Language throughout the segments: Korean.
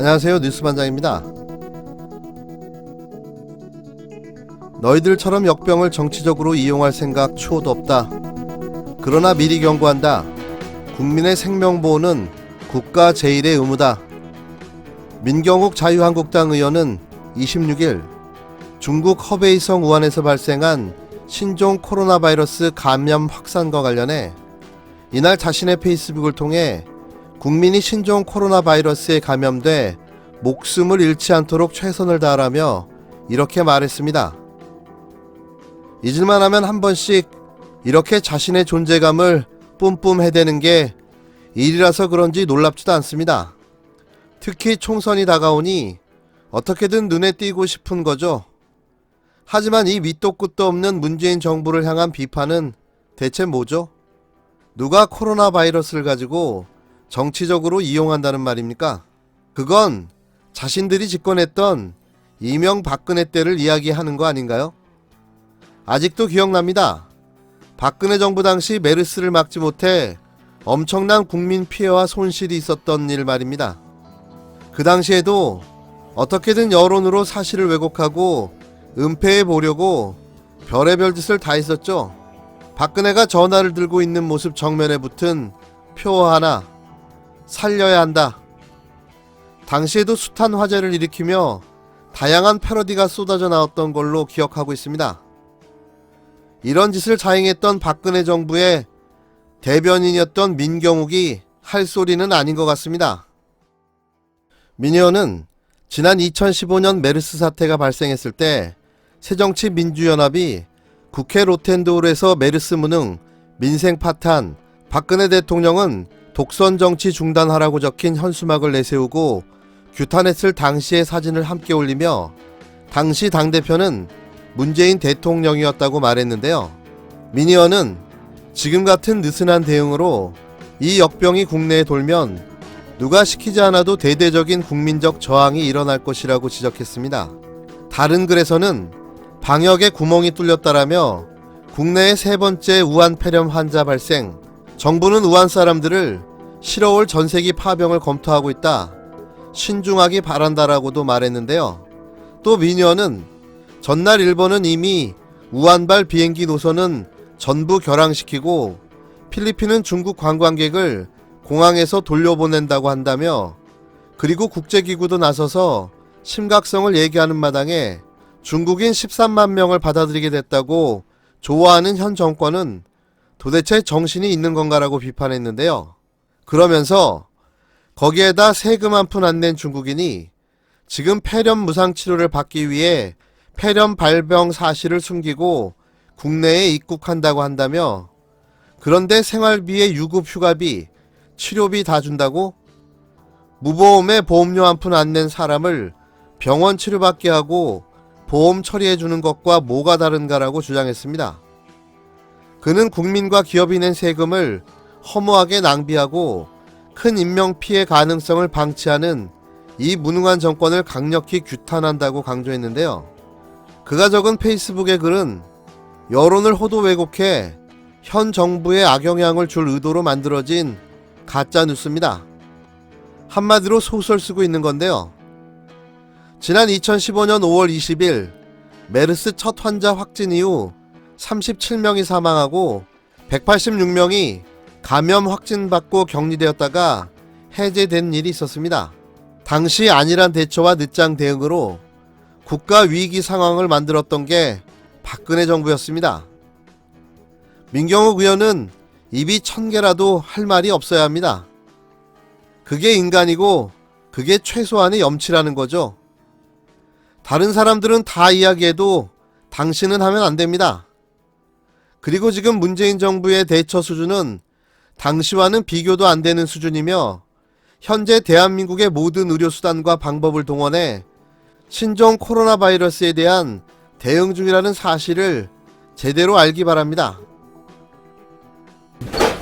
안녕하세요 뉴스반장입니다. 너희들처럼 역병을 정치적으로 이용할 생각 추호도 없다. 그러나 미리 경고한다. 국민의 생명보호는 국가 제1의 의무다. 민경욱 자유한국당 의원은 26일 중국 허베이성 우한에서 발생한 신종 코로나 바이러스 감염 확산과 관련해 이날 자신의 페이스북을 통해 국민이 신종 코로나 바이러스에 감염돼 목숨을 잃지 않도록 최선을 다하라며 이렇게 말했습니다. 잊을만 하면 한 번씩 이렇게 자신의 존재감을 뿜뿜 해대는 게 일이라서 그런지 놀랍지도 않습니다. 특히 총선이 다가오니 어떻게든 눈에 띄고 싶은 거죠. 하지만 이 밑도 끝도 없는 문재인 정부를 향한 비판은 대체 뭐죠? 누가 코로나 바이러스를 가지고 정치적으로 이용한다는 말입니까? 그건 자신들이 집권했던 이명박근혜 때를 이야기하는 거 아닌가요? 아직도 기억납니다. 박근혜 정부 당시 메르스를 막지 못해 엄청난 국민 피해와 손실이 있었던 일 말입니다. 그 당시에도 어떻게든 여론으로 사실을 왜곡하고 은폐해 보려고 별의별 짓을 다 했었죠. 박근혜가 전화를 들고 있는 모습 정면에 붙은 표 하나 살려야 한다. 당시에도 숱한 화제를 일으키며 다양한 패러디가 쏟아져 나왔던 걸로 기억하고 있습니다. 이런 짓을 자행했던 박근혜 정부의 대변인이었던 민경욱이 할 소리는 아닌 것 같습니다. 민의원은 지난 2015년 메르스 사태가 발생했을 때 새정치민주연합이 국회 로텐도홀에서 메르스 무능, 민생 파탄, 박근혜 대통령은 독선 정치 중단하라고 적힌 현수막을 내세우고 규탄했을 당시의 사진을 함께 올리며 당시 당대표는 문재인 대통령이었다고 말했는데요. 미니언은 지금 같은 느슨한 대응으로 이 역병이 국내에 돌면 누가 시키지 않아도 대대적인 국민적 저항이 일어날 것이라고 지적했습니다. 다른 글에서는 방역에 구멍이 뚫렸다라며 국내의 세 번째 우한 폐렴 환자 발생, 정부는 우한 사람들을 싫어올 전세기 파병을 검토하고 있다. 신중하기 바란다라고도 말했는데요. 또 미니언은 전날 일본은 이미 우한발 비행기 노선은 전부 결항시키고 필리핀은 중국 관광객을 공항에서 돌려보낸다고 한다며 그리고 국제기구도 나서서 심각성을 얘기하는 마당에 중국인 13만 명을 받아들이게 됐다고 좋아하는 현 정권은 도대체 정신이 있는 건가라고 비판했는데요. 그러면서 거기에다 세금 한 푼 안 낸 중국인이 지금 폐렴 무상 치료를 받기 위해 폐렴 발병 사실을 숨기고 국내에 입국한다고 한다며 그런데 생활비에 유급 휴가비, 치료비 다 준다고? 무보험에 보험료 한 푼 안 낸 사람을 병원 치료받게 하고 보험 처리해 주는 것과 뭐가 다른가라고 주장했습니다. 그는 국민과 기업이 낸 세금을 허무하게 낭비하고 큰 인명 피해 가능성을 방치하는 이 무능한 정권을 강력히 규탄한다고 강조했는데요. 그가 적은 페이스북의 글은 여론을 호도 왜곡해 현 정부에 악영향을 줄 의도로 만들어진 가짜 뉴스입니다. 한마디로 소설 쓰고 있는 건데요. 지난 2015년 5월 20일 메르스 첫 환자 확진 이후 37명이 사망하고 186명이 감염 확진받고 격리되었다가 해제된 일이 있었습니다. 당시 안일한 대처와 늦장 대응으로 국가 위기 상황을 만들었던 게 박근혜 정부였습니다. 민경욱 의원은 입이 천 개라도 할 말이 없어야 합니다. 그게 인간이고 그게 최소한의 염치라는 거죠. 다른 사람들은 다 이야기해도 당신은 하면 안 됩니다. 그리고 지금 문재인 정부의 대처 수준은 당시와는 비교도 안 되는 수준이며 현재 대한민국의 모든 의료수단과 방법을 동원해 신종 코로나 바이러스에 대한 대응 중이라는 사실을 제대로 알기 바랍니다.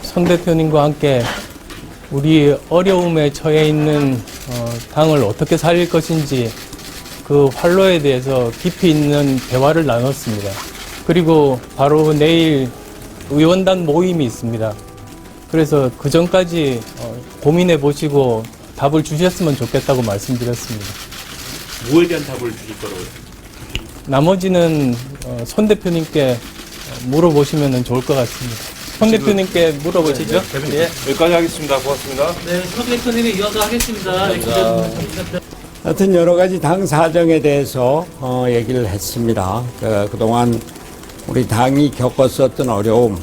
성 대표님과 함께 우리 어려움에 처해 있는 어, 당을 어떻게 살릴 것인지 그 활로에 대해서 깊이 있는 대화를 나눴습니다. 그리고 바로 내일 의원단 모임이 있습니다. 그래서 그 전까지 어, 고민해 보시고 답을 주셨으면 좋겠다고 말씀드렸습니다. 뭐에 대한 답을 주실 거라고요? 나머지는 어, 손 대표님께 어, 물어보시면 좋을 것 같습니다. 손 대표님께 물어보시죠. 예. 여기까지 하겠습니다. 고맙습니다. 네, 서 대표님이 이어서 하겠습니다. 네, 기자- 하여튼 여러 가지 당 사정에 대해서 어, 얘기를 했습니다. 그, 그동안 우리 당이 겪었었던 어려움,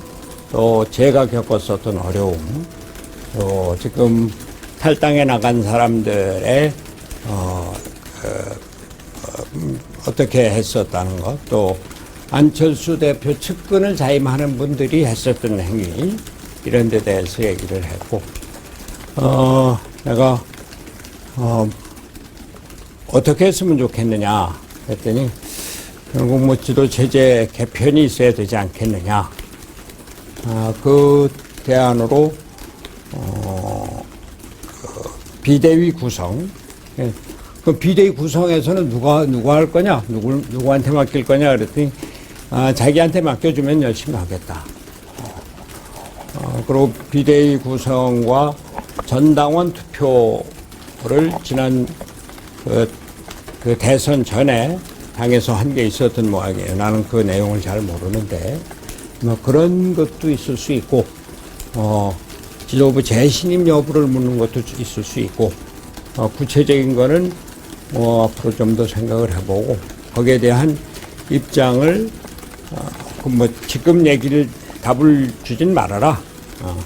또 제가 겪었었던 어려움, 또 지금 탈당해 나간 사람들의 어, 어떻게 했었다는 것, 또 안철수 대표 측근을 자임하는 분들이 했었던 행위 이런 데 대해서 얘기를 했고, 어, 내가 어, 어떻게 했으면 좋겠느냐 했더니 결국 뭐 지도 체제 개편이 있어야 되지 않겠느냐. 아, 그 대안으로 어, 그 비대위 구성. 예. 그 비대위 구성에서는 누가 누가 할 거냐, 누구 누구한테 맡길 거냐 그랬더니 아, 자기한테 맡겨주면 열심히 하겠다. 어, 그리고 비대위 구성과 전당원 투표를 지난 그, 그 대선 전에 당에서 한 게 있었던 모양이에요. 나는 그 내용을 잘 모르는데 뭐 그런 것도 있을 수 있고 어, 지도부 재신임 여부를 묻는 것도 있을 수 있고 어, 구체적인 거는 뭐 앞으로 좀 더 생각을 해보고 거기에 대한 입장을 어, 그뭐 지금 얘기를 답을 주진 말아라. 어,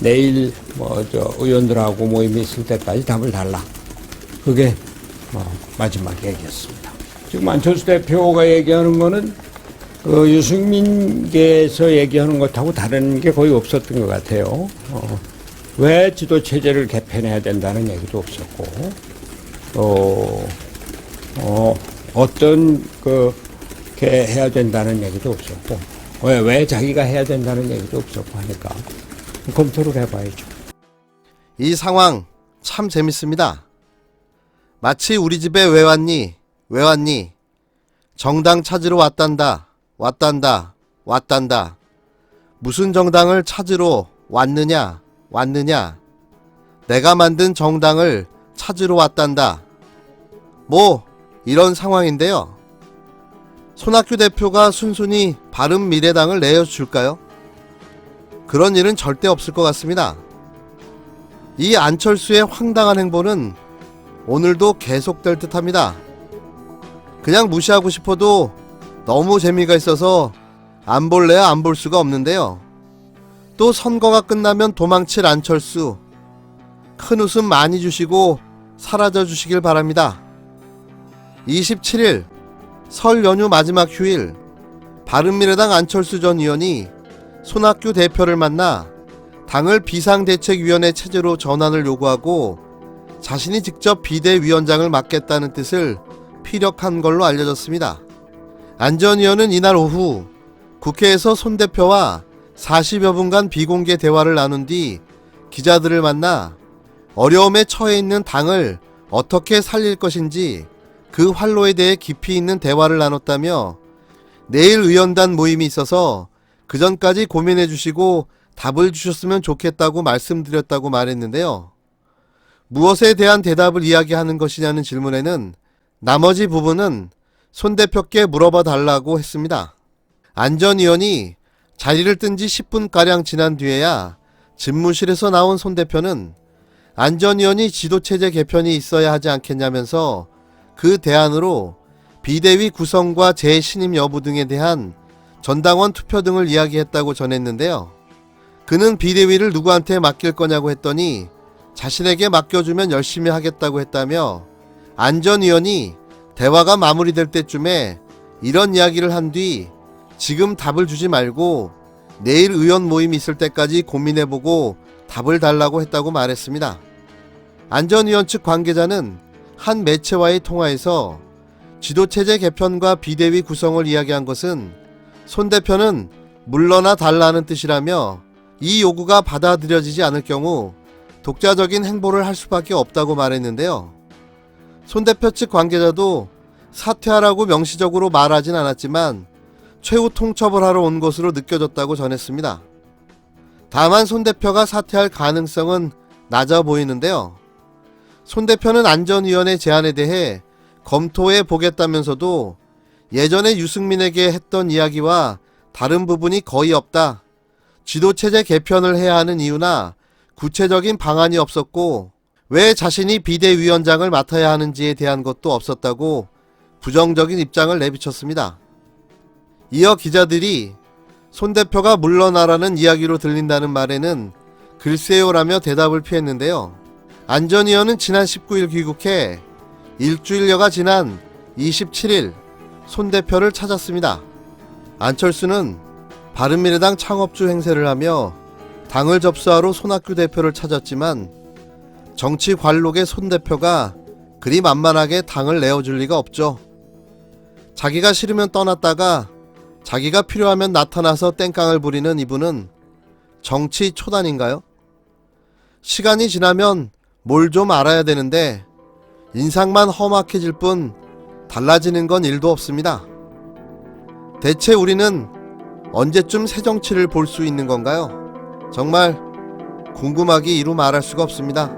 내일 뭐 저 의원들하고 모임이 있을 때까지 답을 달라. 그게 어, 마지막 얘기였습니다. 지금 안철수 대표가 얘기하는 거는 그 유승민께서 얘기하는 것하고 다른 게 거의 없었던 것 같아요. 어, 왜 지도 체제를 개편해야 된다는 얘기도 없었고, 또 어, 어떤 그게 해야 된다는 얘기도 없었고, 왜, 왜 자기가 해야 된다는 얘기도 없었고 하니까 검토를 해봐야죠. 이 상황 참 재밌습니다. 마치 우리 집에 왜 왔니? 왜 왔니? 정당 찾으러 왔단다. 왔단다. 왔단다. 무슨 정당을 찾으러 왔느냐? 왔느냐? 내가 만든 정당을 찾으러 왔단다. 뭐 이런 상황인데요. 손학규 대표가 순순히 바른 미래당을 내어줄까요? 그런 일은 절대 없을 것 같습니다. 이 안철수의 황당한 행보는 오늘도 계속될 듯 합니다. 그냥 무시하고 싶어도 너무 재미가 있어서 안 볼래야 안 볼 수가 없는데요. 또 선거가 끝나면 도망칠 안철수. 큰 웃음 많이 주시고 사라져 주시길 바랍니다. 27일 설 연휴 마지막 휴일 바른미래당 안철수 전 의원이 손학규 대표를 만나 당을 비상대책위원회 체제로 전환을 요구하고 자신이 직접 비대위원장을 맡겠다는 뜻을 피력한 걸로 알려졌습니다. 안전 의원은 이날 오후 국회에서 손 대표와 40여 분간 비공개 대화를 나눈 뒤 기자들을 만나 어려움에 처해 있는 당을 어떻게 살릴 것인지 그 활로에 대해 깊이 있는 대화를 나눴다며 내일 의원단 모임이 있어서 그 전까지 고민해 주시고 답을 주셨으면 좋겠다고 말씀드렸다고 말했는데요. 무엇에 대한 대답을 이야기하는 것이냐는 질문에는 나머지 부분은 손 대표께 물어봐 달라고 했습니다. 안전 의원이 자리를 뜬 지 10분가량 지난 뒤에야 집무실에서 나온 손 대표는 안전 의원이 지도체제 개편이 있어야 하지 않겠냐면서 그 대안으로 비대위 구성과 재신임 여부 등에 대한 전당원 투표 등을 이야기했다고 전했는데요. 그는 비대위를 누구한테 맡길 거냐고 했더니 자신에게 맡겨주면 열심히 하겠다고 했다며 안전 의원이 대화가 마무리될 때쯤에 이런 이야기를 한 뒤 지금 답을 주지 말고 내일 의원 모임 있을 때까지 고민해보고 답을 달라고 했다고 말했습니다. 안전 의원 측 관계자는 한 매체와의 통화에서 지도체제 개편과 비대위 구성을 이야기한 것은 손 대표는 물러나 달라는 뜻이라며 이 요구가 받아들여지지 않을 경우 독자적인 행보를 할 수밖에 없다고 말했는데요. 손 대표 측 관계자도 사퇴하라고 명시적으로 말하진 않았지만 최후 통첩을 하러 온 것으로 느껴졌다고 전했습니다. 다만 손 대표가 사퇴할 가능성은 낮아 보이는데요. 손 대표는 안전위원회 제안에 대해 검토해 보겠다면서도 예전에 유승민에게 했던 이야기와 다른 부분이 거의 없다. 지도체제 개편을 해야 하는 이유나 구체적인 방안이 없었고 왜 자신이 비대위원장을 맡아야 하는지에 대한 것도 없었다고 부정적인 입장을 내비쳤습니다. 이어 기자들이 손 대표가 물러나라는 이야기로 들린다는 말에는 글쎄요라며 대답을 피했는데요. 안전위원은 지난 19일 귀국해 일주일여가 지난 27일 손 대표를 찾았습니다. 안철수는 바른미래당 창업주 행세를 하며 당을 접수하러 손학규 대표를 찾았지만 정치 관록의 손 대표가 그리 만만하게 당을 내어줄 리가 없죠. 자기가 싫으면 떠났다가 자기가 필요하면 나타나서 땡깡을 부리는 이분은 정치 초단인가요? 시간이 지나면 뭘 좀 알아야 되는데 인상만 험악해질 뿐 달라지는 건 일도 없습니다. 대체 우리는 언제쯤 새 정치를 볼 수 있는 건가요? 정말 궁금하기 이루 말할 수가 없습니다.